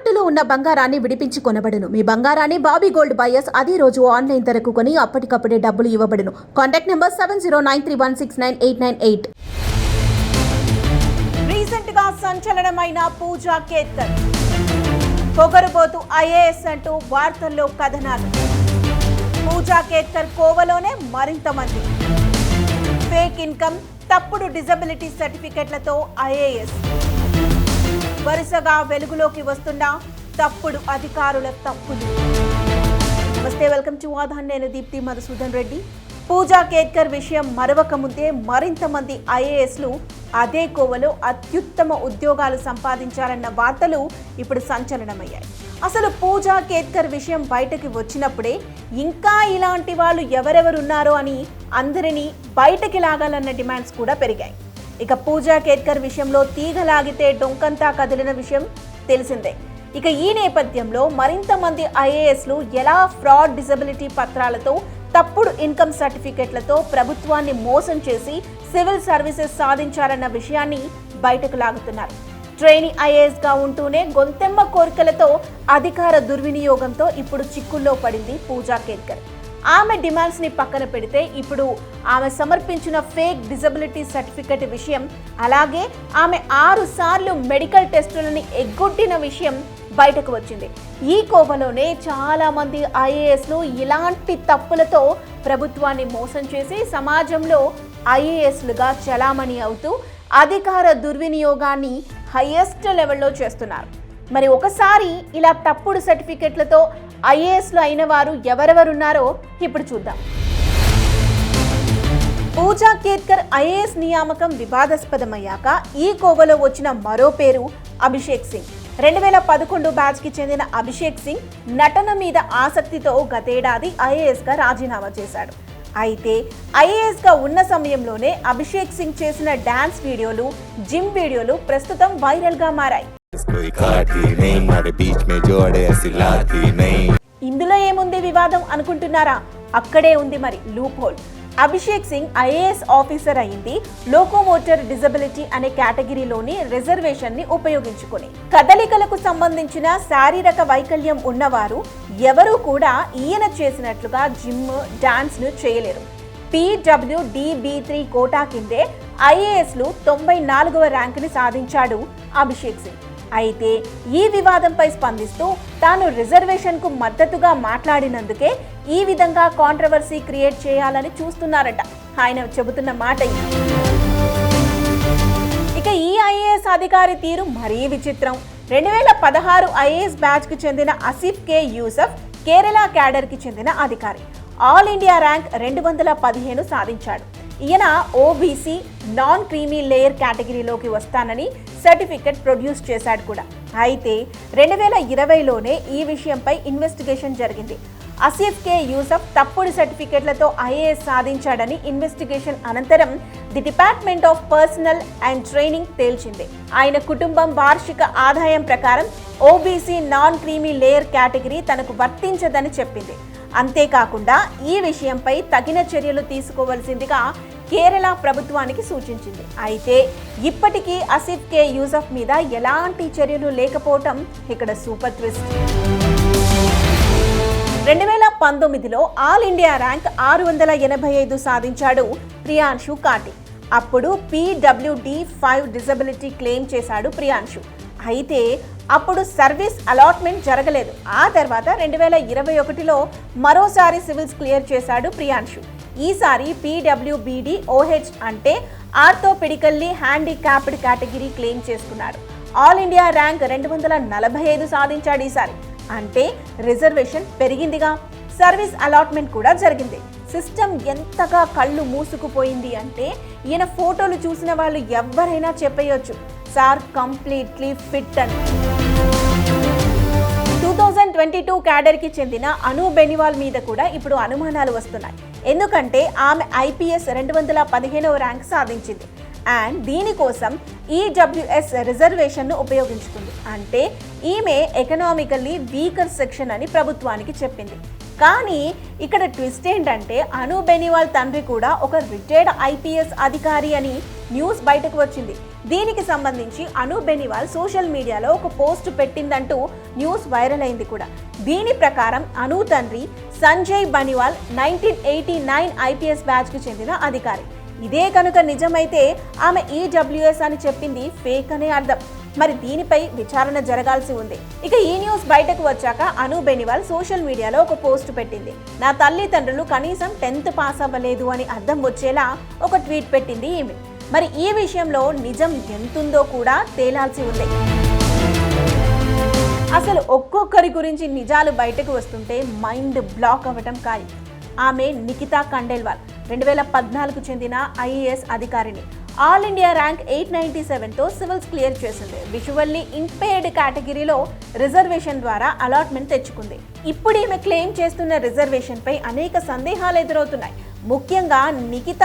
తాకట్టులో ఉన్న బంగారాన్ని విడిపించి కొనబడును. మీ బంగారాన్ని బాబీ గోల్డ్ బయర్స్ అదే రోజు ఆన్లైన్ ధరకు కొని అప్పటికప్పుడే డబ్బులు ఇవ్వబడును. Contact number seven zero nine three one six nine eight nine eight. రీసెంట్గా సంచలనమైన పూజా కేతన్ పొగరుబోతు ఐఏఎస్ అంటూ వార్తల్లో కథనాలు. పూజా కేత్కర్ కోవలోనే మరింత మంది. ఫేక్ ఇన్కమ్ తప్పుడు డిజబిలిటీ సర్టిఫికెట్లతో ఐఏఎస్. వరుసగా వెలుగులోకి వస్తున్న తప్పుడు అధికారుల తప్పులు. నమస్తే వెల్కమ్ టు ఆధాన్ నేను దీప్తి మధుసూదన్ రెడ్డి. పూజా కేత్కర్ విషయం మరవక ముందే మరింత మంది ఐఏఎస్లు అదే కోవలో అత్యుత్తమ ఉద్యోగాలు సంపాదించారన్న వార్తలు ఇప్పుడు సంచలనమయ్యాయి. అసలు పూజా కేత్కర్ విషయం బయటకి వచ్చినప్పుడే ఇంకా ఇలాంటి వాళ్ళు ఎవరెవరున్నారో అని అందరినీ బయటకి లాగాలన్న డిమాండ్స్ కూడా పెరిగాయి. ఇక పూజా కేత్కర్ విషయంలో తీగలాగితే డొంకంతా కదిలిన విషయం తెలిసిందే. ఇక ఈ నేపథ్యంలో మరింత మంది ఐఏఎస్లు ఎలా ఫ్రాడ్ డిజబిలిటీ పత్రాలతో తప్పుడు ఇన్కమ్ సర్టిఫికెట్లతో ప్రభుత్వాన్ని మోసం చేసి సివిల్ సర్వీసెస్ సాధించారన్న విషయాన్ని బయటకు లాగుతున్నారు. ట్రైనీ ఐఏఎస్గా ఉంటూనే గొంతెమ్మ కోరికలతో అధికార దుర్వినియోగంతో ఇప్పుడు చిక్కుల్లో పడింది పూజా కేత్కర్. ఆమె డిమాండ్స్ని పక్కన పెడితే ఇప్పుడు ఆమె సమర్పించిన ఫేక్ డిజబిలిటీ సర్టిఫికెట్ విషయం అలాగే ఆమె ఆరు సార్లు మెడికల్ టెస్టులని ఎగ్గొట్టిన విషయం బయటకు వచ్చింది. ఈ కోవలోనే చాలామంది ఐఏఎస్లు ఇలాంటి తప్పులతో ప్రభుత్వాన్ని మోసం చేసి సమాజంలో ఐఏఎస్లుగా చలామణి అవుతూ అధికార దుర్వినియోగాన్ని హయ్యెస్ట్ లెవెల్లో చేస్తున్నారు. మరి ఒకసారి ఇలా తప్పుడు సర్టిఫికెట్లతో ఐఏఎస్లు అయిన వారు ఎవరెవరున్నారో ఇప్పుడు చూద్దాం. పూజా కేత్కర్ ఐఏఎస్ నియామకం వివాదాస్పదమయ్యాక ఈ కోవలో వచ్చిన మరో పేరు అభిషేక్ సింగ్. రెండు వేల పదకొండు బ్యాచ్కి చెందిన అభిషేక్ సింగ్ నటన మీద ఆసక్తితో గతేడాది ఐఏఎస్గా రాజీనామా చేశాడు. అయితే ఐఏఎస్గా ఉన్న సమయంలోనే అభిషేక్ సింగ్ చేసిన డ్యాన్స్ వీడియోలు జిమ్ వీడియోలు ప్రస్తుతం వైరల్గా మారాయి. ఇందులో ఏముంది వివాదం అనుకుంటున్నారా? అక్కడే ఉంది మరి loophole. Abhishek Singh IAS officer అయింది. లోకోమోటర్ డిజబిలిటీ అనే కేటగిరీలోని రిజర్వేషన్ని ఉపయోగించుకుని. కదలికలకు సంబంధించిన శారీరక వైకల్యం ఉన్నవారు ఎవరూ కూడా ఈయన చేసినట్లుగా జిమ్ డాన్స్ను చేయలేరు. పీడబ్ల్యూడిబి త్రీ కోటా కిందే ఐఏఎస్లు తొంభై నాలుగవ ర్యాంకుని సాధించాడు అభిషేక్ సింగ్. అయితే ఈ వివాదంపై స్పందిస్తూ తాను రిజర్వేషన్కు మద్దతుగా మాట్లాడినందుకే ఈ విధంగా కాంట్రవర్సీ క్రియేట్ చేయాలని చూస్తున్నారట. ఆయన చెబుతున్న మాట ఇక ఈ ఐఏఎస్ అధికారి తీరు మరీ విచిత్రం. రెండు వేల పదహారు ఐఏఎస్ బ్యాచ్కి చెందిన అసిఫ్ కే యూసఫ్ కేరళ క్యాడర్కి చెందిన అధికారి. ఆల్ ఇండియా ర్యాంక్ రెండు వందల పదిహేను సాధించాడు. ఈయన ఓబీసీ నాన్ క్రీమీ లేయర్ కేటగిరీలోకి వస్తానని సర్టిఫికెట్ ప్రొడ్యూస్ చేశాడు కూడా. అయితే రెండు వేల ఇరవైలోనే ఈ విషయంపై ఇన్వెస్టిగేషన్ జరిగింది. అసీఫ్ కే యూసఫ్ తప్పుడు సర్టిఫికెట్లతో ఐఏఎస్ సాధించాడని ఇన్వెస్టిగేషన్ అనంతరం the department of personnel and training తేల్చింది. ఆయన కుటుంబం వార్షిక ఆదాయం ప్రకారం OBC non creamy layer category తనకు వర్తించదని చెప్పింది. అంతేకాకుండా ఈ విషయంపై తగిన చర్యలు తీసుకోవలసిందిగా కేరళ ప్రభుత్వానికి సూచించింది. అయితే ఇప్పటికీ అసిఫ్ కే యూసఫ్ మీద ఎలాంటి చర్యలు లేకపోవటం ఇక్కడ సూపర్ ట్విస్ట్. రెండు వేల పంతొమ్మిదిలో ఆల్ ఇండియా ర్యాంక్ ఆరు వందల ఎనభై ఐదు సాధించాడు ప్రియాంశు కాటి అప్పుడు పీడబ్ల్యూడి ఫైవ్ డిజబిలిటీ క్లెయిమ్ చేశాడు ప్రియాంశు. అయితే అప్పుడు సర్వీస్ అలాట్మెంట్ జరగలేదు. ఆ తర్వాత రెండు వేల ఇరవై ఒకటిలో మరోసారి సివిల్స్ క్లియర్ చేశాడు ప్రియాంశు. ఈసారి పీడబ్ల్యూబీడి ఓహెచ్ అంటే ఆర్థోపెడికల్లీ హ్యాండిక్యాప్డ్ కేటగిరీ క్లెయిమ్ చేసుకున్నాడు. ఆల్ ఇండియా ర్యాంక్ రెండు వందల నలభై ఐదు సాధించాడు ఈసారి. అంటే రిజర్వేషన్ పెరిగిందిగా. సర్వీస్ అలాట్మెంట్ కూడా జరిగింది. సిస్టమ్ ఎంతగా కళ్ళు మూసుకుపోయింది అంటే ఈయన ఫోటోలు చూసిన వాళ్ళు ఎవరైనా చెప్పేయొచ్చు. సార్ కంప్లీట్లీ ఫిట్ అని. ట్వంటీ టూ క్యాడర్కి చెందిన అను బెనివాల్ మీద కూడా ఇప్పుడు అనుమానాలు వస్తున్నాయి. ఎందుకంటే ఆమె ఐపీఎస్ రెండు వందల పదిహేనవ ర్యాంక్ సాధించింది. అండ్ దీనికోసం ఈడబ్ల్యూఎస్ రిజర్వేషన్ను ఉపయోగించుకుంది. అంటే ఈమె ఎకనామికల్లీ వీకర్ సెక్షన్ అని ప్రభుత్వానికి చెప్పింది. కానీ ఇక్కడ ట్విస్ట్ ఏంటంటే అను బెనివాల్ తండ్రి కూడా ఒక రిటైర్డ్ ఐపీఎస్ అధికారి అని న్యూస్ బయటకు వచ్చింది. దీనికి సంబంధించి అను బెనివాల్ సోషల్ మీడియాలో ఒక పోస్ట్ పెట్టిందంటూ న్యూస్ వైరల్ అయింది కూడా. దీని ప్రకారం అను తండ్రి Sanjay Beniwal nineteen eighty nine IPS బ్యాచ్కు చెందిన అధికారి. ఇదే కనుక నిజమైతే ఆమె ఈడబ్ల్యూఎస్ అని చెప్పింది ఫేక్ అనే అర్థం. మరి దీనిపై విచారణ జరగాల్సి ఉంది. ఇక ఈ న్యూస్ బయటకు వచ్చాక అను బెనివాల్ సోషల్ మీడియాలో ఒక పోస్ట్ పెట్టింది. నా తల్లిదండ్రులు కనీసం టెన్త్ పాస్ అవ్వలేదు అని అర్థం వచ్చేలా ఒక ట్వీట్ పెట్టింది ఈమె. మరి ఈ విషయంలో నిజం ఎంతుందో కూడా తేలాల్సి ఉంది. అసలు ఒక్కొక్కరి గురించి నిజాలు బయటకు వస్తుంటే మైండ్ బ్లాక్ అవ్వటం ఖాయం. ఆమె నిఖితా కండేల్వాల్ రెండు వేల పద్నాలుగు చెందిన ఐఏఎస్ అధికారిని. All India rank eight ninety సెవెన్తో civils clear చేసింది. విజువల్లీ ఇంపేర్డ్ కేటగిరీలో రిజర్వేషన్ ద్వారా అలాట్మెంట్ తెచ్చుకుంది. ఇప్పుడు ఈమె క్లెయిమ్ చేస్తున్న రిజర్వేషన్పై అనేక సందేహాలు ఎదురవుతున్నాయి. ముఖ్యంగా నిఖిత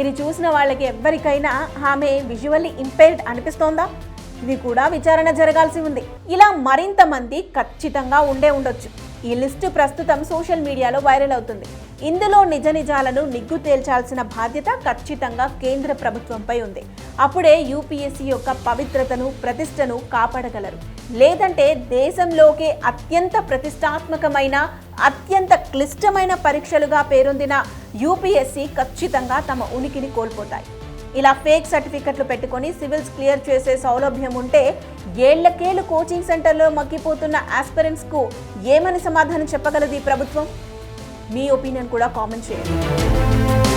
ఇది చూసిన వాళ్ళకి ఎవ్వరికైనా ఆమె విజువల్లీ ఇంపేర్డ్ అనిపిస్తోందా? ఇది కూడా విచారణ జరగాల్సి ఉంది. ఇలా మరింత మంది ఖచ్చితంగా ఉండే ఉండొచ్చు. ఈ లిస్టు ప్రస్తుతం సోషల్ మీడియాలో వైరల్ అవుతుంది. ఇందులో నిజ నిజాలను నిగ్గు తేల్చాల్సిన బాధ్యత ఖచ్చితంగా కేంద్ర ప్రభుత్వంపై ఉంది. అప్పుడే యూపీఎస్సీ యొక్క పవిత్రతను ప్రతిష్టను కాపాడగలరు. లేదంటే దేశంలోకే అత్యంత ప్రతిష్టాత్మకమైన అత్యంత క్లిష్టమైన పరీక్షలుగా పేరొందిన యూపీఎస్సీ ఖచ్చితంగా తమ ఉనికిని కోల్పోతాయి. ఇలా ఫేక్ సర్టిఫికెట్లు పెట్టుకొని సివిల్స్ క్లియర్ చేసే సౌలభ్యం ఉంటే ఏళ్ళకేళ్ళు కోచింగ్ సెంటర్లో మగ్గిపోతున్న ఆస్పిరెంట్స్కు ఏమని సమాధానం చెప్పగలదు ఈ ప్రభుత్వం? మీ ఒపీనియన్ కూడా కామెంట్ చేయండి.